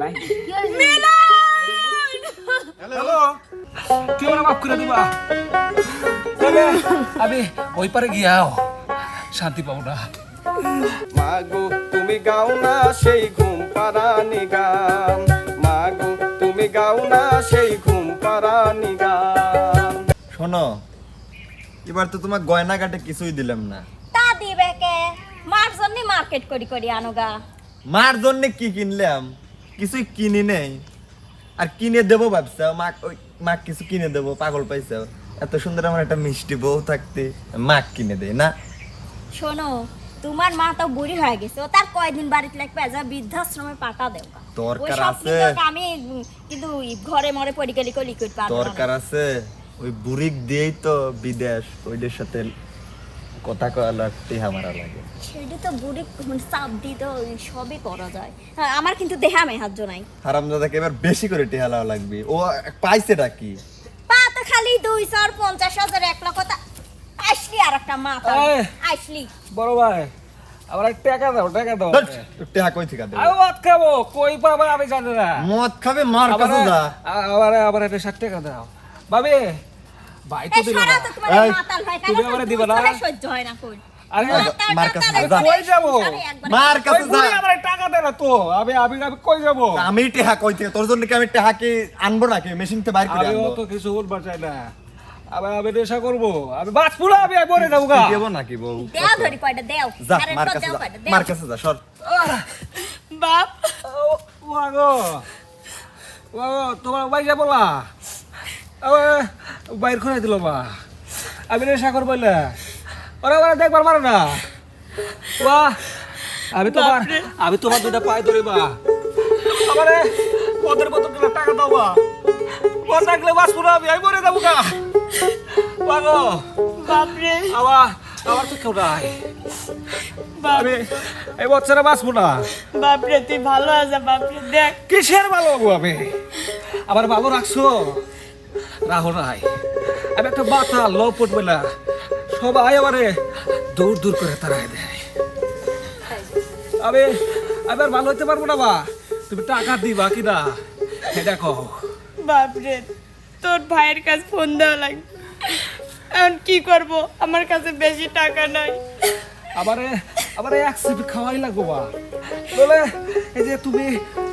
ভাই হ্যালো কি মাফ করে দিবা। তবে আমি ওই পারে গিয়াও। শান্তি পাবো না। মাগো তুমি গাও না সেই ঘুম পাড়ানি গান। মাগো তুমি গাও না সেই ঘুম পাড়ানি গান। শোনো এবার তো তোমার গয়না কাটে কিছুই দিলাম না। তা দিবে কে? মার জন্য মার্কেট করি করি আনুগা। মার জন্য কি কিনলাম? কিছুই কিনি নেই। আর কিনে দেবো ভাবছা মা ওই মা কিছু কিনে দেবো পাগল পাইছাও এত সুন্দর আমার একটা মিষ্টি বউ থাকতে মা কিনে দেয় না? শোনো তোমার মা তো বুড়ি হয়ে গেছে ও তার কয়দিন বাড়িতে লাগবে যা বৃদ্ধাশ্রমে পাঠা দেও। দরকার আছে। কিন্তু আমি কিন্তু ঘরে মরে পড়ি গেলি কলি করতে পারব না। দরকার আছে। ওই বুড়িক দিয়েই তো বিদেশ ওইদের সাথে কথা কয়ার টেহা মারা লাগে। সেটা তো বুড়ি মানে চাপ দিতে সবই করা যায়। হ্যাঁ, আমার কিন্তু দেহা মেহার্য নাই। হারামজাদাকে এবার বেশি করে টেহা লাওয়া লাগবে। ও পাইছেটা কি? পা তো খালি দুই চার পঞ্চাশ হাজার এক লক্ষ তা আসলি আর একটা মা পাবি। এই। আসলি। বড় ভাই আবার এক টাকা দাও টাকা দাও। ধ্যাৎ, টেহা কই থেকে দেবে? আমি মদ খাব কই পাবা আমি জানি না। মদ খাবে মার কাছে যা। আবার আবার একটা ষাট টাকা দাও। ভাবি ভাই তো দিল না। এই, তুমি আমারে দিবা না? সহ্য হয় না কই আরে মার কাছে টাতাল যা। করে কই যাব? মার কাছে যা। বুড়ি টাকা দে না তো? আমি আমি আমি কই যাব? আমি টেহা কই থেকে তোর জন্য কি আমি টেহা কি আনব নাকি? মেশিন থেকে বাইর করে আনব? অত কিছু বলবার চাই না। আমি আমি নেশা করব। আমি বাঁচবো না আমি মরে যাব গা। দেব নাকি বউ? দেও ধরি কয়টা দেও। যা মার কাছে যা মার কাছে যা সর। বাপ। ওয়াগো ওয়াগো তোমার না? আবে বাইর করে দিল বা আমি করব না ওরা ওরা দেখবার মারো না। ওয়া আমি তোমার আমি তোমার দুটা পায়ে ধরি বা আমারে ওদের মতো টাকা দাও বা ও থাকলে বাঁচবো না আমি আমি মরে যাব গা। ওয়াগো বাপরে। আবার আবার তো কেউ নাই। আমি এই বছরে বাঁচবো না বাপরে তুই ভালো আছে বাপরে দেখ। কিসের ভালো হব আমি? আবার ভালো রাখছো? রাহো নাই আমি একটা মাথা লো পড়বে না। সবাই আমারে দূর দূর করে তারাই দেয়। আমি আর ভালো হইতে পারব না বা তুমি টাকা দিবা কি না? এটা কও বাপরে তোর ভাইয়ের কাছে ফোন দেওয়া লাগবে। এখন কি করব? আমার কাছে বেশি টাকা নাই। আমারে আমারে এক সিপি খাওয়াই লাগবো বা বলে এই যে তুমি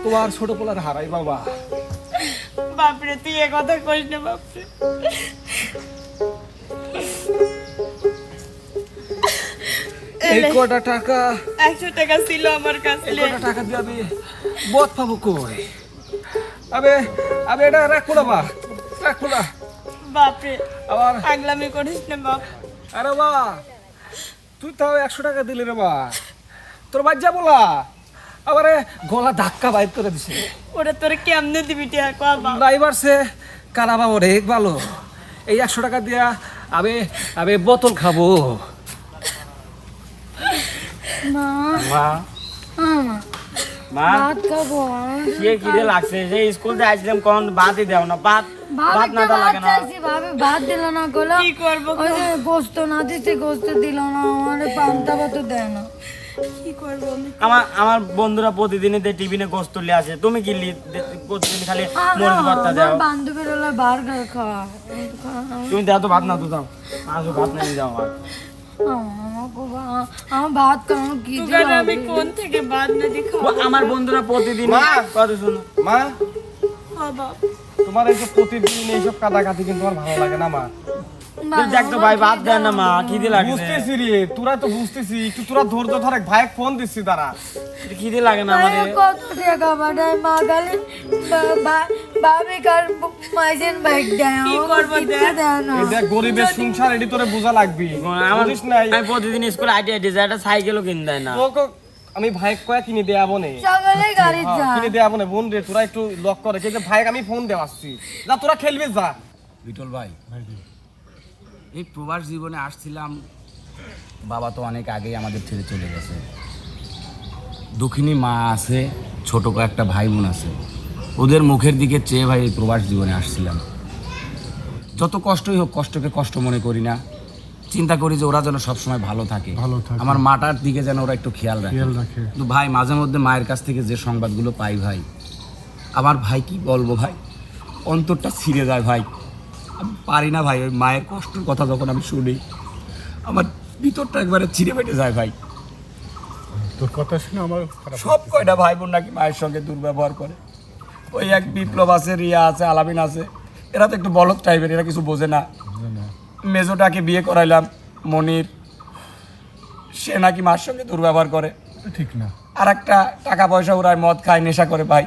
তোমার ছোট পোলার হারাই বাবা বাপরে তুই এ কথা করিস না বাপরে। এই কটা টাকা? একশো টাকা ছিল আমার কাছে। এই কটা টাকা দিয়ে আমি বোধ পাবো কই? এটা না বা রাখব না। বাপরে আবার? পাগলামি করিস না বাপ। আরে বা তুই তাও একশো টাকা দিলি রে বা তোর বাদ যাব না আবার গলা ধাক্কা বাইর করে দিছে। ওরা তোরে কেমনে দিবি টিয়া ড্রাইভার সে কারাবা অনেক ভালো এই একশো টাকা দিয়া আমি আমি বোতল খাব। মা। মা। ভাত খাব কে কিরে লাগছে। যে স্কুল থেকে আসলাম কোন ভাতই দেও না। ভাত ভাত না দেওয়া লাগে না। ভাবে ভাত দিল না গলা কি করব গোস্ত না দিতে গোস্ত দিল না। আমার পান্তা ভাত দেয় না। কি আমার আমার বন্ধুরা প্রতিদিনই দে টিফিনে গোস্ত তুলে আসে। তুমি কি দে- প্রতিদিন খালি মরিচ ভর্তা দাও। আমার বান্ধবীর হলো বার্গার খাওয়া। তুমি দাও তো ভাত না তো দাও। আসো ভাত না আমার। ভাত আমার বন্ধুরা প্রতিদিন মা! কত শুনো? মা! খাওয়া বাপ। তোমার এই যে প্রতিদিন এইসব কাদাকাতি কিন্তু আমার ভালো লাগে না মা। দেখ তো ভাই ভাত দেয় না মা খিদে লাগছে বুঝতেছি রে তোরা তো বুঝতেছি একটু তোরা ধৈর্য ধরে ভাই ফোন দিচ্ছি তারা খিদে লাগে না আমারে কত টাকা পাঠায় মা খালি ভাবি কার মাইজেন বাইক দেয় কি আমাকে দেখ? দেয় না। এই দেখ গরিবের সংসার এটি তোরে বোঝা লাগবি। আমার নাই? আমি প্রতিদিন স্কুলে আইটি আইটি যাই একটা সাইকেলও কিনে দেয় না। আমি ভাই কয়া কিনে নে সকালে গাড়ি হ্যাঁ, যা কিনে দেয়াবো নে বোন রে তোরা একটু লক করে। যে ভাই আমি ফোন দেওয়াচ্ছি যা তোরা খেলবি যা। বিটল ভাই এই প্রবাস জীবনে আসছিলাম। বাবা তো অনেক আগেই আমাদের ছেড়ে চলে গেছে। দুঃখিনী মা আছে ছোট একটা ভাই বোন আছে। ওদের মুখের দিকে চেয়ে ভাই এই প্রবাস জীবনে আসছিলাম। যত কষ্টই হোক কষ্টকে কষ্ট মনে করি না। চিন্তা করি যে ওরা যেন সবসময় ভালো থাকে। ভালো থাকে। আমার মাটার দিকে যেন ওরা একটু খেয়াল রাখে। খেয়াল রাখে। কিন্তু ভাই মাঝে মধ্যে মায়ের কাছ থেকে যে সংবাদগুলো পাই ভাই আমার ভাই কি বলব ভাই? অন্তরটা ছিঁড়ে যায় ভাই। আমি পারি না ভাই ওই মায়ের কষ্টের কথা যখন আমি শুনি আমার ভিতরটা একবারে ছিঁড়ে ফেটে যায় ভাই। তোর কথা শুনে আমার সব কয়টা ভাই বোন নাকি মায়ের সঙ্গে দুর্ব্যবহার করে? ওই এক বিপ্লব আছে রিয়া আছে আলামিন আছে এরা তো একটু বলদ টাইপের এরা কিছু বোঝে না। মেজোটাকে বিয়ে করাইলাম মনির। সে নাকি মার সঙ্গে দুর্ব্যবহার করে। ঠিক না। আর একটা টাকা পয়সা ওরাই মদ খায় নেশা করে ভাই।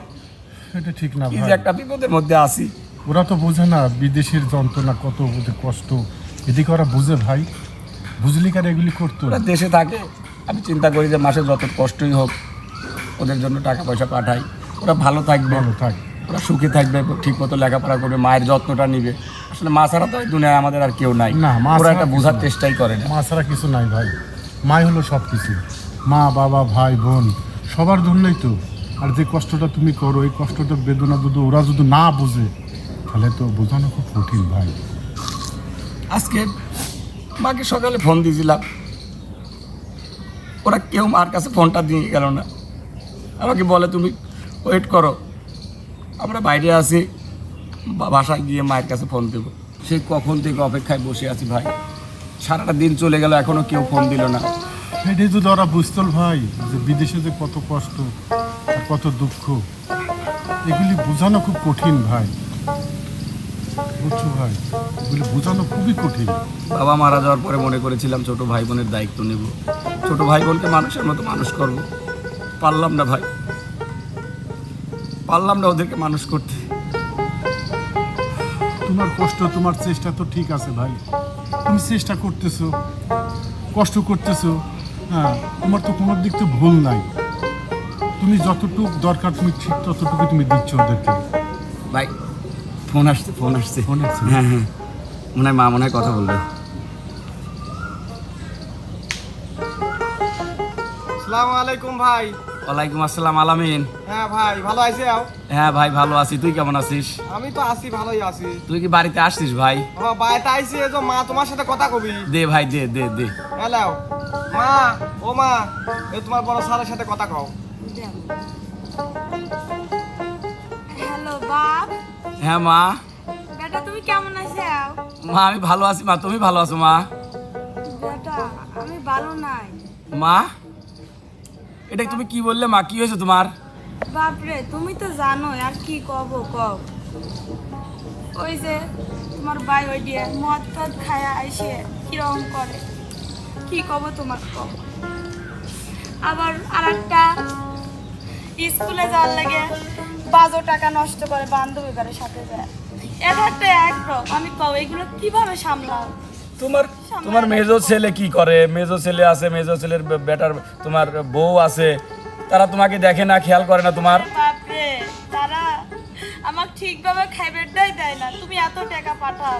এটা ঠিক না কি যে একটা বিপদের মধ্যে আসি ওরা তো বোঝে না বিদেশের যন্ত্রণা কত ওদের কষ্ট। এদিকে ওরা বুঝে ভাই। বুঝলি কার এগুলি করতো? ওরা দেশে থাকে। আমি চিন্তা করি যে মাসে যত কষ্টই হোক ওদের জন্য টাকা পয়সা পাঠাই। ওরা ভালো থাকবে। ভালো থাক। ওরা সুখে থাকবে ঠিক মতো লেখাপড়া করবে মায়ের যত্নটা নিবে। আসলে মা ছাড়া তো এই দুনিয়ায় আমাদের আর কেউ নাই। না, মা ওরা একটা বোঝার চেষ্টাই করে না। মা ছাড়া কিছু নাই ভাই। মাই হলো সব কিছু মা বাবা ভাই বোন সবার জন্যই তো। আর যে কষ্টটা তুমি করো এই কষ্টটা বেদনা যদি ওরা যদি না বুঝে তাহলে তো বোঝানো খুব কঠিন ভাই। আজকে মাকে সকালে ফোন দিয়েছিলাম। ওরা কেউ মার কাছে ফোনটা দিয়ে গেল না। আমাকে বলে, তুমি ওয়েট করো। আমরা বাইরে আছি। বাসায় গিয়ে মায়ের কাছে ফোন দেবো। সে কখন থেকে অপেক্ষায় বসে আছি ভাই। সারাটা দিন চলে গেল, এখনও কেউ ফোন দিল না। এটাই যদি ওরা বুঝতো ভাই, যে বিদেশে যে কত কষ্ট কত দুঃখ, এগুলি বোঝানো খুব কঠিন ভাই। বুঝছ ভাই এগুলি বোঝানো খুবই কঠিন। বাবা মারা যাওয়ার পরে মনে করেছিলাম ছোট ভাই বোনের দায়িত্ব নেব। ছোট ভাই বোনকে মানুষের মতো মানুষ করব। পারলাম না ভাই। পারলাম না ওদেরকে মানুষ করতে। তোমার কষ্ট তোমার চেষ্টা তো ঠিক আছে ভাই। তুমি চেষ্টা করতেছো কষ্ট করতেছো। হ্যাঁ তোমার তো কোনো দিক তো ভুল নাই। তুমি যতটুকু দরকার তুমি ঠিক ততটুকু তুমি দিচ্ছ ওদেরকে। ভাই ফোন আসছে ফোন আসছে। ফোন আসছে? হ্যাঁ হ্যাঁ। মনে হয় মা মনে হয় কথা বলবে। সালাম আলাইকুম ভাই। ওয়ালাইকুম আসসালাম আলামিন। হ্যাঁ ভাই ভালো আছি হ্যাঁ ভাই ভালো আছি। তুই কেমন আছিস? আমি তো আছি ভালোই আছি। তুই কি বাড়িতে আসছিস ভাই? আমার বাড়িতে আইসি এই যে মা তোমার সাথে কথা কবি। দে ভাই দে দে দে। হ্যালো। মা ও মা এই তোমার বড় স্যারের সাথে কথা কও। হ্যালো বাপ। হ্যাঁ মা। বেটা তুমি কেমন আছো? মা আমি ভালো আছি মা। তুমি ভালো আছো মা? বেটা আমি ভালো নাই। মা এটা তুমি কি বললে মা? কি হয়েছে তোমার? বাপরে তুমি তো জানো আর কি কব কব ওই যে তোমার ভাই ওই দিয়ে মদ টদ খায়া আইসে কীরকম করে। কি কব তোমার কব আবার আর একটা স্কুলে যাওয়ার লাগে বাজো টাকা নষ্ট করে বান্ধবী করে সাথে যায়। এটা একটা একরকম আমি কব এগুলো কীভাবে সামলাও? তোমার তোমার মেজো ছেলে কি করে? মেজো ছেলে আছে মেজো ছেলের বেটার তোমার বউ আছে। তারা তোমাকে দেখে না খেয়াল করে না তোমার? বাপরে তারা আমাকে ঠিকভাবে খাইবেটাই দেয় না। তুমি এত টাকা পাঠাও।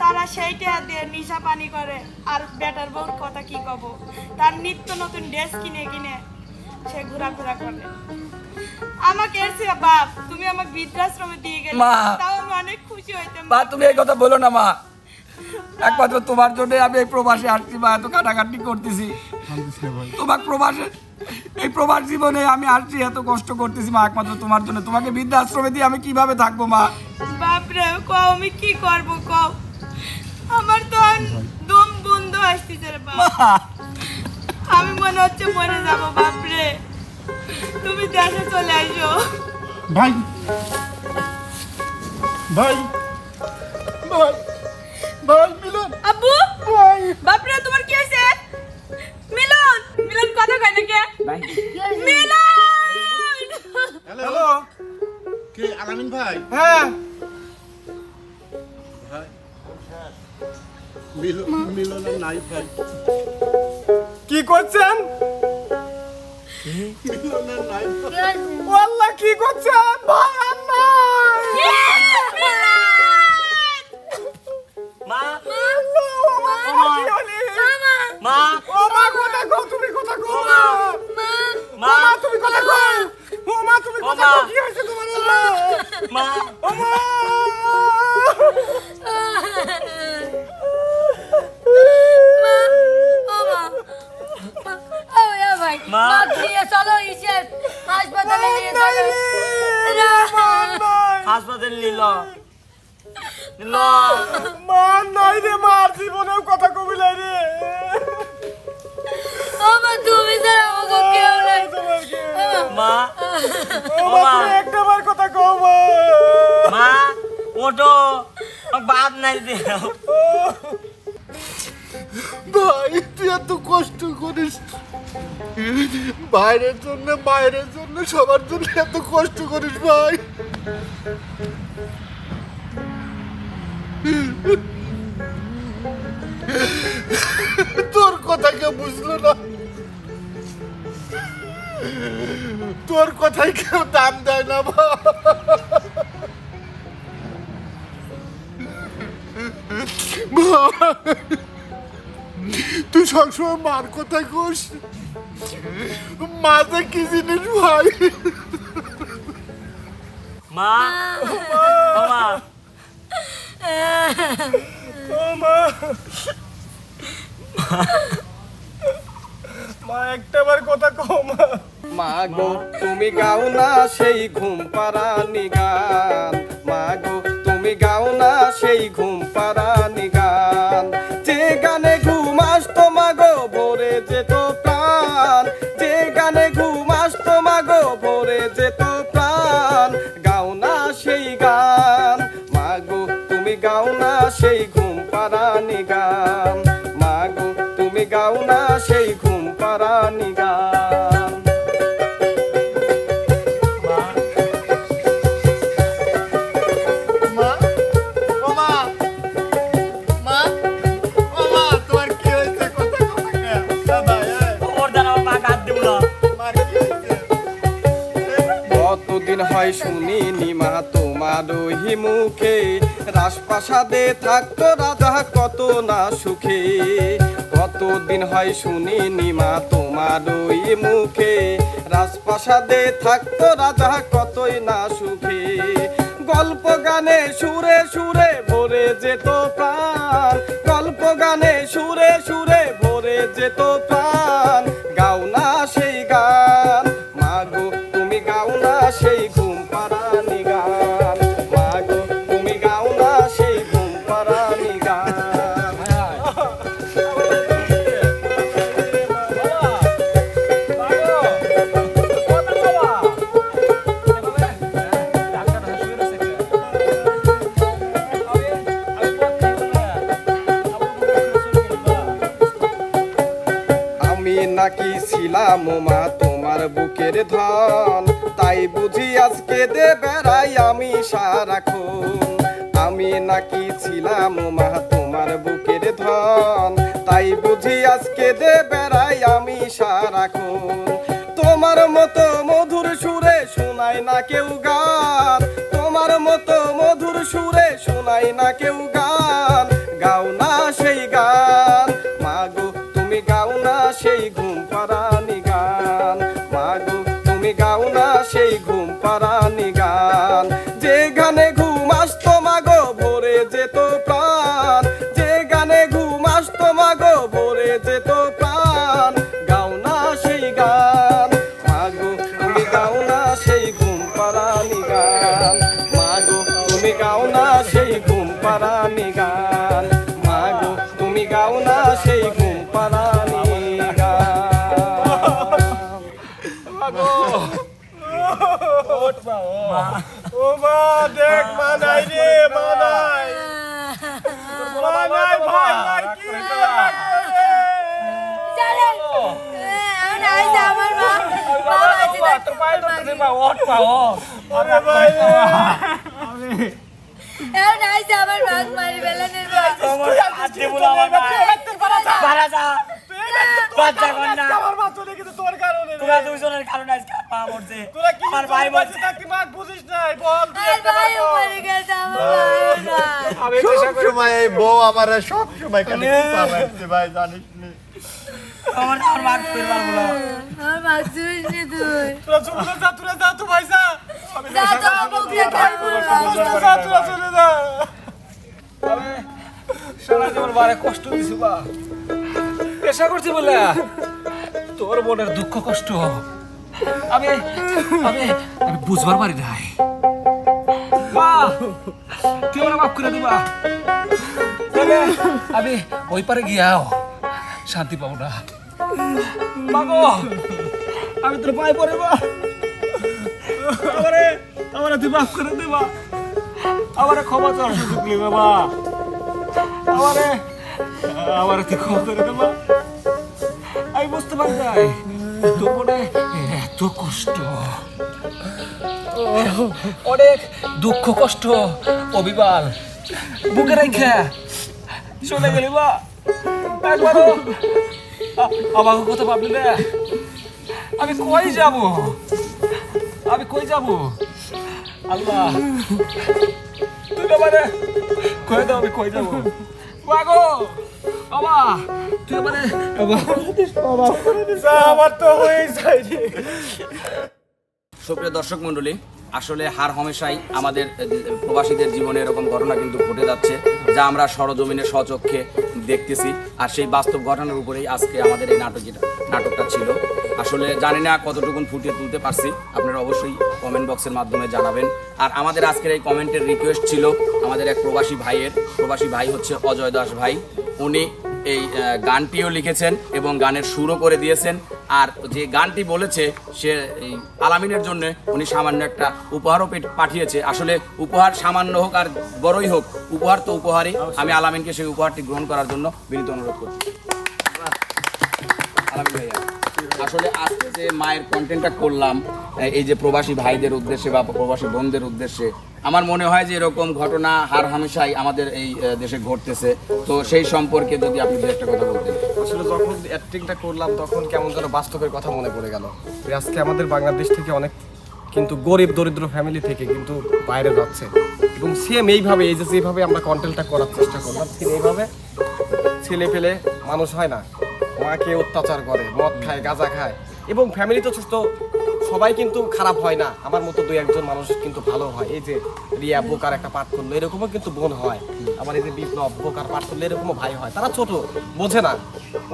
তারা সেই টাকা দিয়ে নিশা পানি করে। আর বেটার বউর কথা কি কব? তার নিত্য নতুন ড্রেস কিনে কিনে সে ঘোরাফেরা করে। আমাকে বাপ তুমি আমাকে বৃদ্ধাশ্রমে দিয়ে গেলে। মা। তাও আমি অনেক খুশি হইতাম। মা তুমি এই কথা বলো না মা। একমাত্র তোমার জন্য আমি এই প্রবাসে আসছি মা এত কাটাকাটি করতেছি। তোমার প্রবাসে এই প্রবাস জীবনে আমি আসছি এত কষ্ট করতেছি মা একমাত্র তোমার জন্য। তোমাকে বৃদ্ধাশ্রমে দিয়ে আমি কীভাবে থাকব মা? বাপরে কও আমি কি করব কও? আমার তো আর দম বন্ধ আসতেছে রে বাপ। মা। আমি মনে হচ্ছে মরে যাব বাপরে তুমি দেশে চলে আসো। ভাই। ভাই। ভাই। ভাই মিলন। আব্বু বাপরে তোমার কি হয়েছে? মিলন মিলন কথা কয় না কে? মিলন! হ্যালো। কে আলামিন ভাই? হ্যাঁ। মিলন মিলন নাই ভাই। কি করছেন? আল্লাহ কি করছেন ভাই নাই মা? মা ও মা কথা কও তুমি কথা কও মা মা তুমি কথা কও ও মা তুমি কথা। কও কি হয়েছে তোমার? মা ও মা ওটো বাদ নাই ভাই, তুই এত কষ্ট করিস। বাইরের জন্য বাইরের জন্য, সবার জন্য এত কষ্ট করিস ভাই। তোর কথা কেউ বুঝলো না। তোর কথাই কেউ দাম দেয় না ভাই। তুই সবসময় মার কথা কোস। মাঝে কি জিনিস ভাই? মা। মা। মা। মা একটা বার কথা কও মা। মা গো তুমি গাও না সেই ঘুম পাড়ানি গান মা গো তুমি গাও না সেই ঘুম পারানি গান। যে গানে ঘুমাস তোমা মা গো ভরে যেত প্রাণ। যে গানে ঘুমাস তোমা মা গো ভরে যেত হয় শুনিনি মা, তোমার ওই মুখে। রাজপ্রাসাদে থাকতো রাজা কত না সুখে। কতদিন হয় শুনিনি মা, তোমার ওই মুখে। রাজপ্রাসাদে থাকতো রাজা কতই না সুখে। গল্প গানে সুরে সুরে ভরে যেত প্রাণ। গল্প গানে সুরে সুরে ভরে যেত প্রাণ। বুকের ধন। তাই বুঝি আজকে দে বেড়াই আমি সারাক্ষণ। আমি নাকি ছিলাম মা, তোমার বুকের ধন। তাই বুঝি আজকে দে বেড়াই আমি সারাক্ষণ। তোমার মতো মধুর সুরে শোনায় না কেউ গান। তোমার মতো মধুর সুরে শোনায় না কেউ গান। ও মা দেখ মা নাই রে মা। নাই মা নাই ভাই নাই কি তোর। তোরা দুইজনের কারণে আজকে আমার পা মরছে। তোরা কি আমার ভাই বলছে থাকতে মা বুঝিস নাই? বল তুই একটা বার মরে গেছে আমার ভাইও নাই আমি সব সময় এই বউ আমার সব সময় খালি চালাচ্ছে ভাই জানিস নি। আমার আর করে পারব না আমার ভাগ তুই নি তুই। তোরা চুপ করে যা তোরা যা তো ভাই যা। যা তো করে মুখে খাব যা তোরা চলে যা। সারা জীবন বারে কষ্ট দিছি বা। পেশা করছি বলে? তোর মনের দুঃখ কষ্ট। আমি আমি আমি বুঝবার পারি নাই। মা, তুই আমার মাফ করে দিবা। আমি ওই পারে গিয়াও শান্তি পাবো না। মাগো আমি তোর পায়ে পড়ে মা আমারে আমারে তুই মাফ করে দিবা। আমারে ক্ষমা চাওয়ার সুযোগ মা। আমারে আমারে তুই ক্ষমা করে দেবা। আমি বুঝতে পারি নাই তোর এত কষ্ট। অনেক দুঃখ কষ্ট। অবিবাল, বুকে রেখে চলে গেলি বা একবারও। আমাকে কথা ভাবলি না। আমি কই যাব? আমি কই যাব? আল্লাহ তুই আমারে কই দাও আমি কই যাব? মাগো বাবা তুই আমারে আমার তো হয়ে যায় সুপ্রিয় দর্শক মণ্ডলী, আসলে হার হমেশাই আমাদের প্রবাসীদের জীবনে এরকম ঘটনা কিন্তু ঘটে যাচ্ছে, যা আমরা সরজমিনে স্বচক্ষে দেখতেছি। আর সেই বাস্তব ঘটনার উপরেই আজকে আমাদের এই নাটকটা নাটকটা ছিল। আসলে জানি না কতটুকুন ফুটিয়ে তুলতে পারছি, আপনারা অবশ্যই কমেন্ট বক্সের মাধ্যমে জানাবেন। আর আমাদের আজকের এই কমেন্টের রিকোয়েস্ট ছিল আমাদের এক প্রবাসী ভাইয়ের, প্রবাসী ভাই হচ্ছে অজয় দাস ভাই। উনি এই গানটিও লিখেছেন এবং গানের সুরও করে দিয়েছেন। আর যে গানটি বলেছে সে আলামিনের জন্য উনি সামান্য একটা উপহারও পাঠিয়েছে। আসলে উপহার সামান্য হোক আর বড়ই হোক উপহার তো উপহারই। আমি আলামিনকে সেই উপহারটি গ্রহণ করার জন্য বিনীত অনুরোধ করছি। আলামিন ভাইয়া, আসলে আজকে যে মায়ের কন্টেন্টটা করলাম এই যে প্রবাসী ভাইদের উদ্দেশ্যে বা প্রবাসী বোনদের উদ্দেশ্যে, আমার মনে হয় যে এরকম ঘটনা হার হামেশাই আমাদের এই দেশে ঘটতেছে। তো সেই সম্পর্কে যদি আপনি দু একটা কথা বলতেন। আসলে যখন অ্যাক্টিংটা করলাম, তখন কেমন যেন বাস্তবের কথা মনে পড়ে গেল। আজকে আমাদের বাংলাদেশ থেকে অনেক কিন্তু গরিব, দরিদ্র ফ্যামিলি থেকে কিন্তু বাইরে যাচ্ছে। এবং সেম এইভাবে, এই যে যেভাবে আমরা কন্টেন্টটা করার চেষ্টা করলাম সেম এইভাবে ছেলে পেলে মানুষ হয় না। মাকে অত্যাচার করে, মদ খায়, গাঁজা খায়। এবং ফ্যামিলি তো সুস্থ, সবাই কিন্তু খারাপ হয় না। আমার মতো দুই, একজন মানুষ কিন্তু ভালো হয়। এই যে রিয়া বোকার একটা পাঠ করল, এরকমও কিন্তু বোন হয়। আমার এই যে বিপ্লব বোকার পাঠ করল, এরকমও ভাই হয়। তারা ছোট, বোঝে না।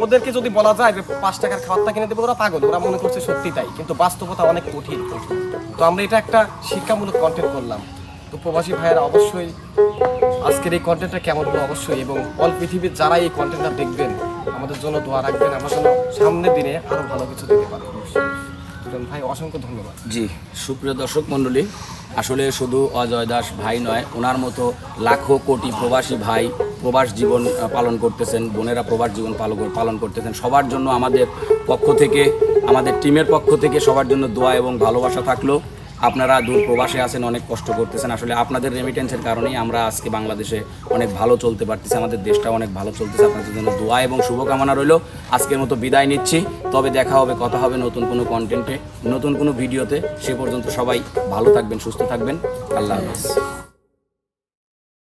ওদেরকে যদি বলা যায় যে পাঁচ টাকার খাবারটা কিনে দেবে, ওরা পাগল। ওরা মনে করছে সত্যি তাই, কিন্তু বাস্তবতা অনেক কঠিন। তো আমরা এটা একটা শিক্ষামূলক কন্টেন্ট করলাম। তো প্রবাসী ভাইয়েরা, অবশ্যই আজকের এই কন্টেন্টটা কেমন হলো? অবশ্যই। এবং অল পৃথিবীর যারা এই কন্টেন্টটা দেখবেন আমাদের জন্য দোয়া রাখবেন, আমরা যেন সামনের দিনে আরও ভালো কিছু দিতে পারি ভাই, অসংখ্য ধন্যবাদ। জি, সুপ্রিয় দর্শক মণ্ডলী, আসলে শুধু অজয় দাস ভাই নয়, ওনার মতো লাখো কোটি প্রবাসী ভাই প্রবাস জীবন পালন করতেছেন, বোনেরা প্রবাস জীবন পালন পালন করতেছেন। সবার জন্য আমাদের পক্ষ থেকে, আমাদের টিমের পক্ষ থেকে সবার জন্য দোয়া এবং ভালোবাসা থাকল। আপনারা দূর প্রবাসে আছেন, অনেক কষ্ট করতেছেন। আসলে আপনাদের রেমিটেন্সের কারণেই আমরা আজকে বাংলাদেশে অনেক ভালো চলতে পারতেছি, আমাদের দেশটা অনেক ভালো চলতেছে। আপনাদের জন্য দোয়া এবং শুভকামনা রইল। আজকের মতো বিদায় নিচ্ছি। তবে দেখা হবে, কথা হবে নতুন কোনো কন্টেন্টে নতুন কোনো ভিডিওতে সে পর্যন্ত সবাই ভালো থাকবেন, সুস্থ থাকবেন। আল্লাহ হাফেজ।